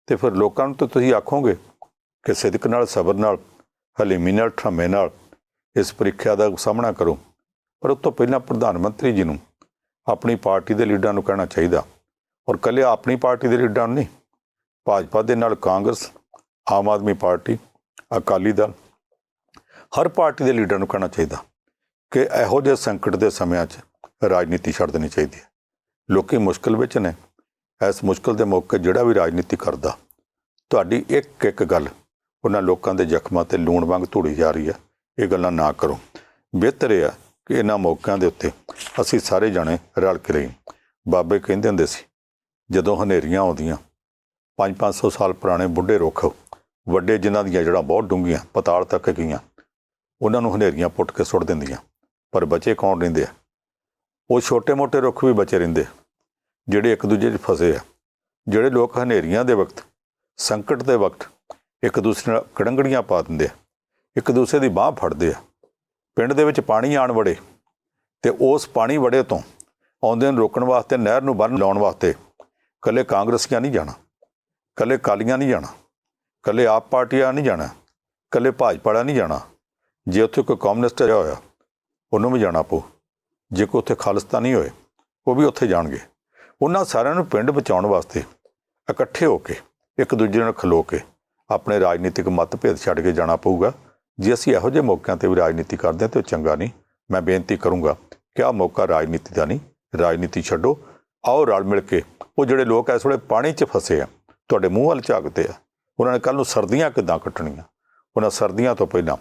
ਤੇ ਫਿਰ ਲੋਕਾਂ ਨੂੰ ਤਾਂ ਤੁਸੀਂ ਆਖੋਗੇ ਕਿ ਸਿਦਕ ਨਾਲ, ਸਬਰ ਨਾਲ, ਹਲੀਮੀ ਨਾਲ, ਠਰਮੇ ਨਾਲ ਇਸ ਪ੍ਰੀਖਿਆ ਦਾ ਸਾਹਮਣਾ ਕਰੋ। ਪਰ ਉਸ ਤੋਂ ਪਹਿਲਾਂ ਪ੍ਰਧਾਨ ਮੰਤਰੀ ਜੀ ਨੂੰ ਆਪਣੀ ਪਾਰਟੀ ਦੇ ਲੀਡਰਾਂ ਨੂੰ ਕਹਿਣਾ ਚਾਹੀਦਾ। ਔਰ ਕੱਲੇ ਆਪਣੀ ਪਾਰਟੀ ਦੇ ਲੀਡਰਾਂ ਨੂੰ ਨਹੀਂ, ਭਾਜਪਾ ਦੇ ਨਾਲ ਕਾਂਗਰਸ ਆਮ ਆਦਮੀ ਪਾਰਟੀ, ਅਕਾਲੀ ਦਲ, ਹਰ ਪਾਰਟੀ ਦੇ ਲੀਡਰ ਨੂੰ ਕਹਿਣਾ ਚਾਹੀਦਾ ਕਿ ਇਹੋ ਜਿਹੇ ਸੰਕਟ ਦੇ ਸਮਿਆਂ 'ਚ ਰਾਜਨੀਤੀ ਛੱਡ ਦੇਣੀ ਚਾਹੀਦੀ ਹੈ। ਲੋਕੀ ਮੁਸ਼ਕਲ ਵਿੱਚ ਨੇ। ਇਸ ਮੁਸ਼ਕਲ ਦੇ ਮੌਕੇ ਜਿਹੜਾ ਵੀ ਰਾਜਨੀਤੀ ਕਰਦਾ, ਤੁਹਾਡੀ ਇੱਕ ਇੱਕ ਗੱਲ ਉਹਨਾਂ ਲੋਕਾਂ ਦੇ ਜ਼ਖਮਾਂ ਤੇ ਲੂਣ ਵਾਂਗ ਧੂੜੀ ਜਾ ਰਹੀ ਹੈ। ਇਹ ਗੱਲਾਂ ਨਾ ਕਰੋ। ਬਿਹਤਰ ਇਹ ਹੈ ਕਿ ਇਹਨਾਂ ਮੌਕਿਆਂ ਦੇ ਉੱਤੇ ਅਸੀਂ ਸਾਰੇ ਜਾਣੇ ਰਲ ਕੇ ਰਹੀਏ। ਬਾਬੇ ਕਹਿੰਦੇ ਹੁੰਦੇ ਸੀ, ਜਦੋਂ ਹਨੇਰੀਆਂ ਆਉਂਦੀਆਂ 5-500 ਸਾਲ ਪੁਰਾਣੇ ਬੁੱਢੇ ਰੁੱਖ, ਵੱਡੇ ਜਿਨ੍ਹਾਂ ਦੀਆਂ ਜੜ੍ਹਾਂ ਬਹੁਤ ਡੂੰਘੀਆਂ, ਪਤਾਲ ਤੱਕ ਗਈਆਂ। ਉਹਨਾਂ ਨੂੰ ਹਨੇਰੀਆਂ ਪੁੱਟ ਕੇ ਸੁੱਟ ਦਿੰਦੀਆਂ, ਪਰ ਬਚੇ ਕੌਣ ਰਹਿੰਦੇ ਆ? ਉਹ ਛੋਟੇ-ਮੋਟੇ ਰੁੱਖ ਵੀ ਬਚੇ ਰਹਿੰਦੇ, ਜਿਹੜੇ ਇੱਕ ਦੂਜੇ 'ਚ ਫਸੇ ਆ। ਜਿਹੜੇ ਲੋਕ ਹਨੇਰੀਆਂ ਦੇ ਵਕਤ, ਸੰਕਟ ਦੇ ਵਕਤ ਇੱਕ ਦੂਸਰੇ ਨਾਲ ਕੜੰਗੜੀਆਂ ਪਾ ਦਿੰਦੇ ਆ ਇੱਕ ਦੂਸਰੇ ਦੀ ਬਾਹ ਫੜਦੇ ਆ। ਪਿੰਡ ਦੇ ਵਿੱਚ ਪਾਣੀ ਆਣ ਵੜੇ ਤੇ ਉਸ ਪਾਣੀ ਵੜੇ ਤੋਂ ਆਉਂਦੇ ਨੂੰ ਰੋਕਣ ਵਾਸਤੇ, ਨਹਿਰ ਨੂੰ ਬੰਨ ਲਾਉਣ ਵਾਸਤੇ ਕੱਲੇ ਕਾਂਗਰਸੀਆਂ ਨਹੀਂ ਜਾਣਾ। ਕੱਲੇ ਕਾਲੀਆਂ ਨਹੀਂ ਜਾਣਾ, ਕੱਲੇ ਆਪ ਪਾਰਟੀਆਂ ਨਹੀਂ ਜਾਣਾ, ਕੱਲੇ ਭਾਜਪਾ ਵਾਲਾ ਨਹੀਂ ਜਾਣਾ। ਜੇ ਉੱਥੇ ਕੋਈ ਕਮਿਊਨਿਸਟ ਆਇਆ ਹੋਇਆ, ਉਹਨੂੰ ਵੀ ਜਾਣਾ ਪਊ। ਜੇ ਕੋਈ ਉੱਥੇ ਖਾਲਿਸਤਾਨੀ ਹੋਏ, ਉਹ ਵੀ ਉੱਥੇ ਜਾਣਗੇ। ਉਹਨਾਂ ਸਾਰਿਆਂ ਨੂੰ ਪਿੰਡ ਬਚਾਉਣ ਵਾਸਤੇ ਇਕੱਠੇ ਹੋ ਕੇ, ਇੱਕ ਦੂਜੇ ਨਾਲ ਖਲੋ ਕੇ ਆਪਣੇ ਰਾਜਨੀਤਿਕ ਮਤਭੇਦ ਛੱਡ ਕੇ ਜਾਣਾ ਪਊਗਾ। ਜੇ ਅਸੀਂ ਇਹੋ ਜਿਹੇ ਮੌਕਿਆਂ ਤੇ ਵੀ ਰਾਜਨੀਤੀ ਕਰਦੇ ਹਾਂ ਤੇ ਉਹ ਚੰਗਾ ਨਹੀਂ। ਮੈਂ ਬੇਨਤੀ ਕਰੂੰਗਾ ਕਿ ਆਹ ਮੌਕਾ ਰਾਜਨੀਤੀ ਦਾ ਨਹੀਂ, ਰਾਜਨੀਤੀ ਛੱਡੋ। ਆਓ ਰਲ ਮਿਲ ਕੇ, ਉਹ ਜਿਹੜੇ ਲੋਕ ਇਸ ਵੇਲੇ ਪਾਣੀ 'ਚ ਫਸੇ ਆ ਤੁਹਾਡੇ ਮੂੰਹ ਵੱਲ ਝਾਕਦੇ ਆ। ਉਹਨਾਂ ਨੇ ਕੱਲ ਨੂੰ ਸਰਦੀਆਂ ਕਿੱਦਾਂ ਕੱਟਣੀਆਂ? ਉਹਨਾਂ ਸਰਦੀਆਂ ਤੋਂ ਪਹਿਲਾਂ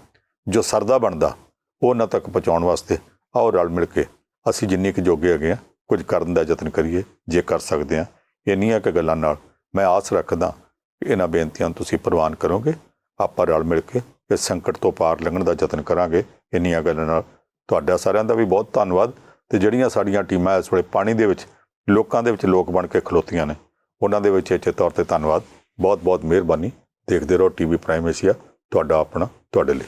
ਜੋ ਸਰਦਾ ਬਣਦਾ ਉਹਨਾਂ ਤੱਕ ਪਹੁੰਚਾਉਣ ਵਾਸਤੇ ਆਓ ਰਲ ਮਿਲ ਕੇ ਅਸੀਂ ਜਿੰਨੀ ਕੁ ਜੋਗੇ ਹੈਗੇ ਆ, ਕੁਝ ਕਰਨ ਦਾ ਯਤਨ ਕਰੀਏ, ਜੇ ਕਰ ਸਕਦੇ ਆ। ਇੰਨੀਆਂ ਕੁ ਗੱਲਾਂ ਨਾਲ ਮੈਂ ਆਸ ਰੱਖਦਾ ਕਿ ਇਹਨਾਂ ਬੇਨਤੀਆਂ ਤੁਸੀਂ ਪ੍ਰਵਾਨ ਕਰੋਗੇ। ਆਪਾਂ ਰਲ ਮਿਲ ਕੇ ਇਸ ਸੰਕਟ ਤੋਂ ਪਾਰ ਲੰਘਣ ਦਾ ਯਤਨ ਕਰਾਂਗੇ। ਇੰਨੀਆਂ ਗੱਲਾਂ ਨਾਲ ਤੁਹਾਡਾ ਸਾਰਿਆਂ ਦਾ ਵੀ ਬਹੁਤ ਧੰਨਵਾਦ। ਤੇ ਜਿਹੜੀਆਂ ਸਾਡੀਆਂ ਟੀਮਾਂ ਇਸ ਵੇਲੇ ਪਾਣੀ ਦੇ ਵਿੱਚ, ਲੋਕਾਂ ਦੇ ਵਿੱਚ ਲੋਕ ਬਣ ਕੇ ਖਲੋਤੀਆਂ ਨੇ ਉਹਨਾਂ ਦੇ ਵਿੱਚ ਇੱਥੇ ਤੌਰ ਤੇ ਧੰਨਵਾਦ। ਬਹੁਤ ਬਹੁਤ ਮਿਹਰਬਾਨੀ। ਦੇਖਦੇ ਰਹੋ ਟੀਵੀ ਪ੍ਰਾਈਮ ਏਸ਼ੀਆ ਤੁਹਾਡਾ ਆਪਣਾ, ਤੁਹਾਡੇ ਲਈ।